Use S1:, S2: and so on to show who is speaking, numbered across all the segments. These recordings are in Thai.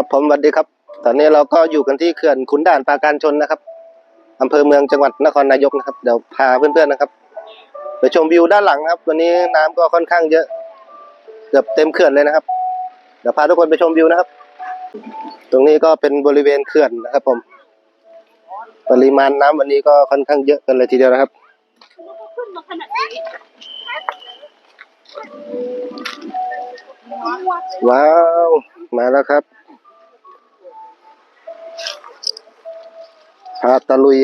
S1: ครับผมสวัสดีครับ ตอนนี้เราก็อยู่กันที่เขื่อนขุนด่านปราการชนนะครับอำเภอเมืองจังหวัดนครนายกนะครับ เดี๋ยวพาเพื่อนๆนะครับ ไปชมวิวด้านหลังนะครับ วันนี้น้ำก็ค่อนข้างเยอะ เกือบเต็มเขื่อนเลยนะครับ เดี๋ยวพาทุกคนไปชมวิวนะครับ ตรงนี้ก็เป็นบริเวณเขื่อนนะครับ ผม ปริมาณน้ำวันนี้ก็ค่อนข้างเยอะกันเลยทีเดียวนะครับว้าว มาแล้วครับ พาตะลุย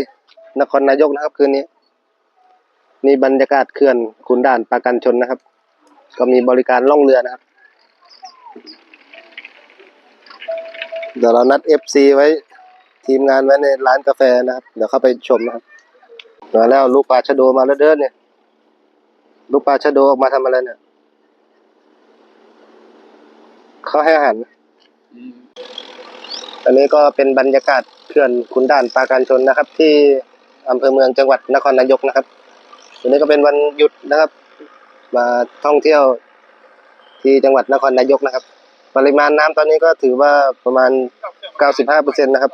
S1: นครนายกนะครับ คืนนี้นี่บรรยากาศเขื่อนขุนด่านปราการชนนะครับ ก็มีบริการล่องเรือนะครับ เดี๋ยวเรานัดเอฟซีไว้ทีมงานไว้ในร้านกาแฟนะครับ เดี๋ยวเข้าไปชมนะครับมาแล้วลูกปลาชะโดมาแล้วเด้อเนี่ย ลูกปลาชะโดออกมาทำอะไรเนี่ยเขาให้อาหาร อันนี้ก็เป็นบรรยากาศเขื่อนขุนด่านปราการชนนะครับ ที่อำเภอเมืองจังหวัดนครนายกนะครับวันนี้ก็เป็นวันหยุดนะครับ มาท่องเที่ยวที่จังหวัดนครนายกนะครับ ปริมาณน้ำตอนนี้ก็ถือว่าประมาณ 95เปอร์เซ็นต์นะครับ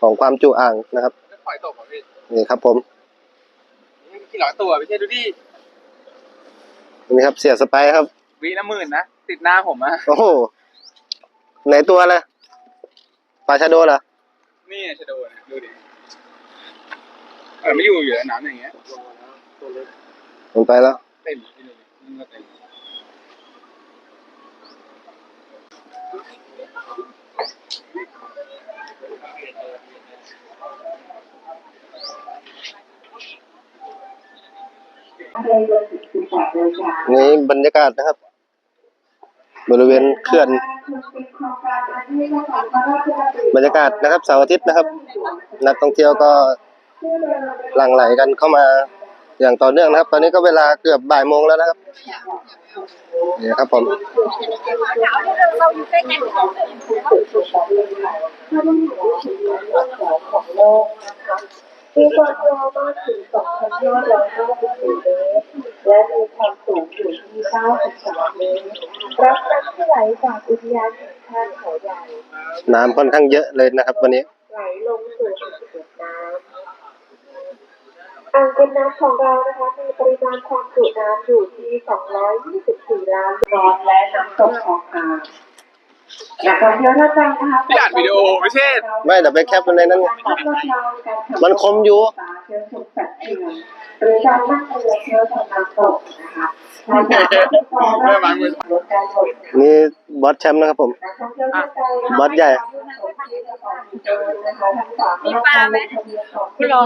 S1: ของความจุอ่างนะครับ
S2: ปล่อยตกเหรอพี่
S1: นี่ครับผม
S2: กี่ร้อยตัวพี่เชษดูดิ
S1: นี่ครับเสียสไปร์ครับ
S2: วีละหมื่นนะติดหน้าผมอะ
S1: โอ้โหไหนตัวอะไร ปลาชะโดเหรอ
S2: นี่ชะโดนะดูดิเออไม่อยู่อยู่แล้วน้ำอย่างเงี้ย
S1: มันไปแล้ว
S2: เต็มพี่ดูดินี่ก็เต็ม
S1: นี่บรรยากาศนะครับ บริเวณเขื่อน บรรยากาศนะครับเสาร์อาทิตย์นะครับ นักท่องเที่ยวก็หลั่งไหลกันเข้ามาอย่างต่อเนื่องนะครับ ตอนนี้ก็เวลาเกือบบ่ายโมงแล้วนะครับนี่ครับผม
S3: มีความยาวมากถึง2,554เมตร และมีความสูงอยู่ที่ 93 เมตร รับน้ำที่ไหลจากอุทยานแห่งชาติเขาใหญ่
S1: น้ำค่อนข้างเยอะเลยนะครับ วันนี้
S3: ไหลลงสู่อ่างเก็บน้ำอ่างเก็บน้ำของเรานะคะ มีปริมาณความจุน้ำอยู่ที่ 224 ล้านร้อนและน้ำตกของกลางนักท่องเที่ยวท่านใดนะคะ
S2: พี่อ่านวิดีโอพี่เชษ
S1: ไม่เดี๋ยวไปแคปมันในนั้นไงมันคมอยู่
S3: เที่ยวชมสัตว์เลี้ยงหรือการนั่งเรือเที่ยวชมน้ำตกนะคะถ้าอยากจะติดต่อได้ลดการหมด
S1: นี่บอสแชมป์นะครับผม
S3: นักท่องเที่ยวท่านใดนะคะ
S1: บอสใหญ่
S3: มีปลาไหมรอ